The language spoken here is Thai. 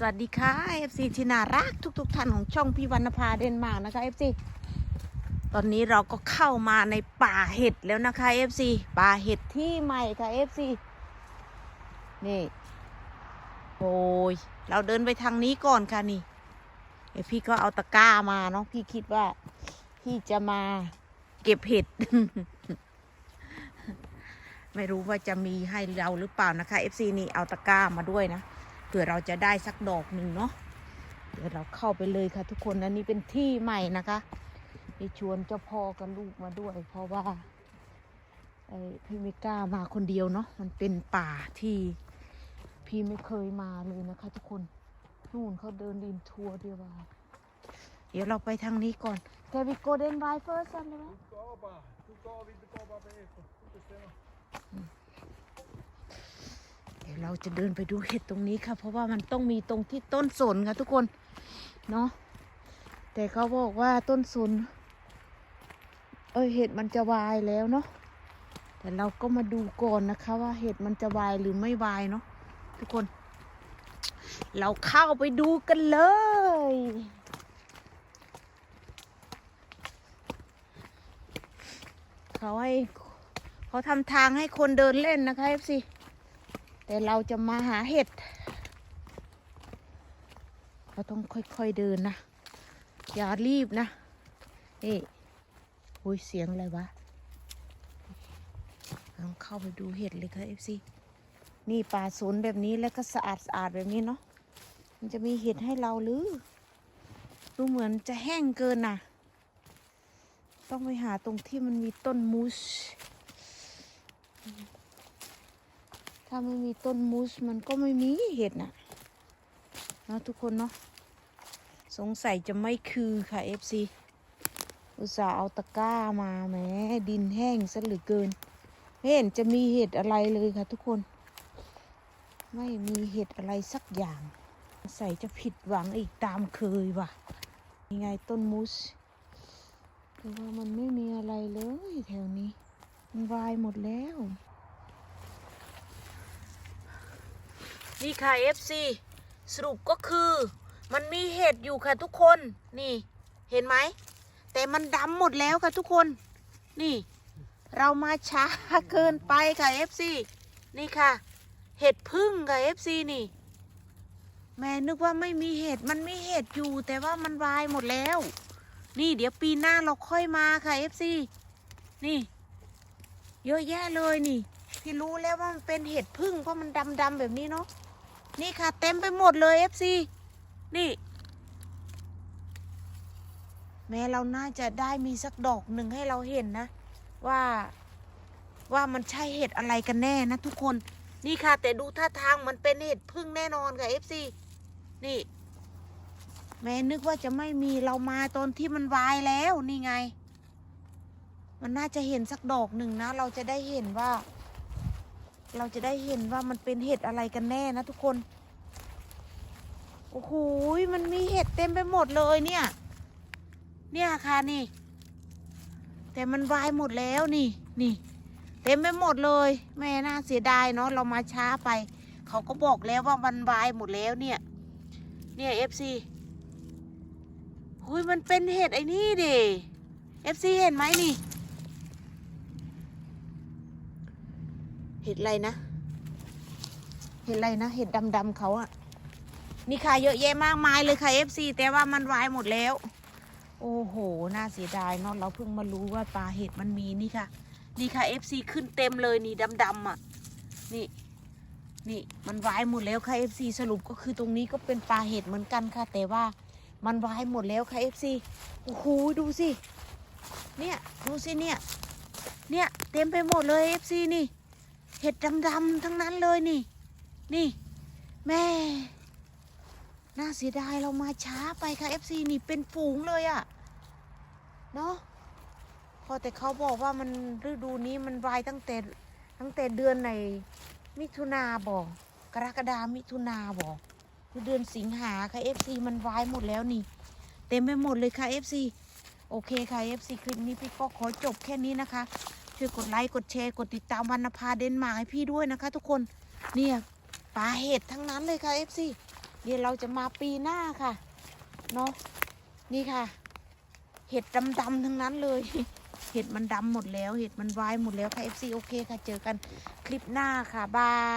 สวัสดีค่ะ FC ที่น่ารักทุกๆทท่านของช่องพี่วรรณภาเดนมาร์กนะคะ FC ตอนนี้เราก็เข้ามาในป่าเห็ดแล้วนะคะ FC ป่าเห็ดที่ใหม่ค่ะ FC นี่โอ้ยเราเดินไปทางนี้ก่อนค่ะนี่พี่ก็เอาตะกร้ามาเนาะพี่คิดว่า พี่จะมาเก็บเห็ด ไม่รู้ว่าจะมีให้เราหรือเปล่านะคะ FC นี่เอาตะกร้ามาด้วยนะ เผื่อเราจะได้สักดอกหนึ่งเนาะเดี๋ยวเราเข้าไปเลยค่ะ ทุกคนอันนี้เป็นที่ใหม่นะคะพี่ชวนเจ้าพ่อกับลูกมาด้วย เพราะว่าไอพี่ไม่กล้ามาคนเดียวเนาะมันเป็นป่าที่พี่ไม่เคยมาเลยนะคะ ทุกคนนู่นเขาเดินดินทัวร์เดียวว่าเดี๋ยวเราไปทางนี้ก่อน Can we go then by first and then Gå bara. Du går, vi går bara bagefter. Du bestemmer. เดี๋ยวเราจะเดินไปดูเห็ดตรงนี้ค่ะ เพราะว่ามันต้องมีตรงที่ต้นสนค่ะทุกคนเนาะแต่เขาบอกว่าต้นสนเอ้ยเห็ดมันจะวายแล้วเนาะแต่เราก็มาดูก่อนนะคะ ว่าเห็ดมันจะวายหรือไม่วายเนาะทุกคน เราเข้าไปดูกันเลยเขาให้เขาทำทางให้คนเดินเล่นนะคะเอฟซี แต่เราจะมาหาเห็ด เราต้องค่อยๆเดินนะ อย่ารีบนะ นี่อุ้ยเสียงอะไรวะลองเข้าไปดูเห็ดเลยค่ะเอฟซีนี่ป่าสนแบบนี้แล้วก็สะอาดสะอาดแบบนี้เนาะ มันจะมีเห็ดให้เราหรือ ดูเหมือนจะแห้งเกินน่ะ ต้องไปหาตรงที่มันมีต้นมูส ถ้าไม่มีต้นมูสมันก็ไม่มีเห็ดนะเนาะทุกคนเนาะสงสัยจะไม่คือค่ะ FC อุตส่าห์เอาตะกร้ามาแหมดินแห้งซะเหลือเกิน ไม่เห็นจะมีเห็ดอะไรเลยค่ะทุกคน ไม่มีเห็ดอะไรสักอย่าง ใส่จะผิดหวังอีกตามเคยว่ะยังไงต้นมูสแต่ว่ามันไม่มีอะไรเลยแถวนี้มันวายหมดแล้ว นี่ค่ะ FC สรุปก็คือมันมีเห็ดอยู่ค่ะทุกคนนี่เห็นไหม แต่มันดำหมดแล้วค่ะทุกคน นี่ เรามาช้าเกินไปค่ะ FC นี่ค่ะ เห็ดพึ่งค่ะ FC นี่ แม่นึกว่าไม่มีเห็ดมันมีเห็ดอยู่ แต่ว่ามันวายหมดแล้ว นี่เดี๋ยวปีหน้าเราค่อยมาค่ะ FC นี่ เยอะแยะเลยนี่พี่รู้แล้วว่ามันเป็นเห็ดพึ่งเพราะมันดำๆแบบนี้เนาะ นี่ค่ะ เต็มไปหมดเลย FC นี่ แม้เราน่าจะได้มีสักดอกหนึ่งให้เราเห็นนะ ว่าว่ามันใช่เห็ดอะไรกันแน่นะทุกคนนี่ค่ะ แต่ดูท่าทางมันเป็นเห็ดพึ่งแน่นอนค่ะ FC นี่ แม้นึกว่าจะไม่มีเรามาตอนที่มันวายแล้วนี่ไง มันน่าจะเห็นสักดอกหนึ่งนะ เราจะได้เห็นว่า เราจะได้เห็นว่ามันเป็นเห็ดอะไรกันแน่นะทุกคน โอ้โห มันมีเห็ดเต็มไปหมดเลยเนี่ย เนี่ยค่ะนี่ แต่มันวายหมดแล้วนี่นี่ เต็มไปหมดเลย แม่น่าเสียดายเนาะเรามาช้าไป เขาก็บอกแล้วว่ามันวายหมดแล้วเนี่ย เนี่ยเอฟซีหุยมันเป็นเห็ดไอ้นี่ดิเอฟซีเห็นไหมนี่ ห็ดอะไรนะ เห็ดอะไรนะ เห็ดดำๆเขาอะนี่ค่ะเยอะแยะมากมายเลยค่ะ FC แต่ว่ามันวายหมดแล้ว โอ้โห น่าเสียดายเนาะเราเพิ่งมารู้ว่าปลาเห็ดมันมีนี่ค่ะ นี่ค่ะ FC ขึ้นเต็มเลยนี่ดำๆอะ นี่ นี่มันวายหมดแล้วค่ะ FC สรุปก็คือตรงนี้ก็เป็นปลาเห็ดเหมือนกันค่ะ แต่ว่ามันวายหมดแล้วค่ะ FC โอ้โหดูสิ เนี่ย ดูสิเนี่ย เนี่ยเต็มไปหมดเลย FC นี่ เห็ดดำๆทั้งนั้นเลยนี่ นี่ แม่ น่าเสียดายเรามาช้าไปค่ะ FC นี่เป็นฝูงเลยอะเนาะพอแต่เขาบอกว่ามันฤดูนี้มันวายตั้งแต่ตั้งแต่เดือนในมิถุนาบอกกรกฎามิถุนาบอกคือเดือนสิงหาค่ะ FC มันวายหมดแล้วนี่ เต็มไปหมดเลยค่ะ FC โอเคค่ะ FC คลิปนี้พี่ก็ขอจบแค่นี้นะคะ ช่วยกดไลค์กดแชร์กดติดตามวรรณภาเดนมาร์กให้พี่ด้วยนะคะ ทุกคนเนี่ยปลาเห็ดทั้งนั้นเลยค่ะ FC เดี๋ยวเราจะมาปีหน้าค่ะเนาะนี่ค่ะ เห็ดดำๆทั้งนั้นเลย เห็ดมันดำหมดแล้ว เห็ดมันวายหมดแล้วค่ะ FC โอเคค่ะ เจอกันคลิปหน้าค่ะบาย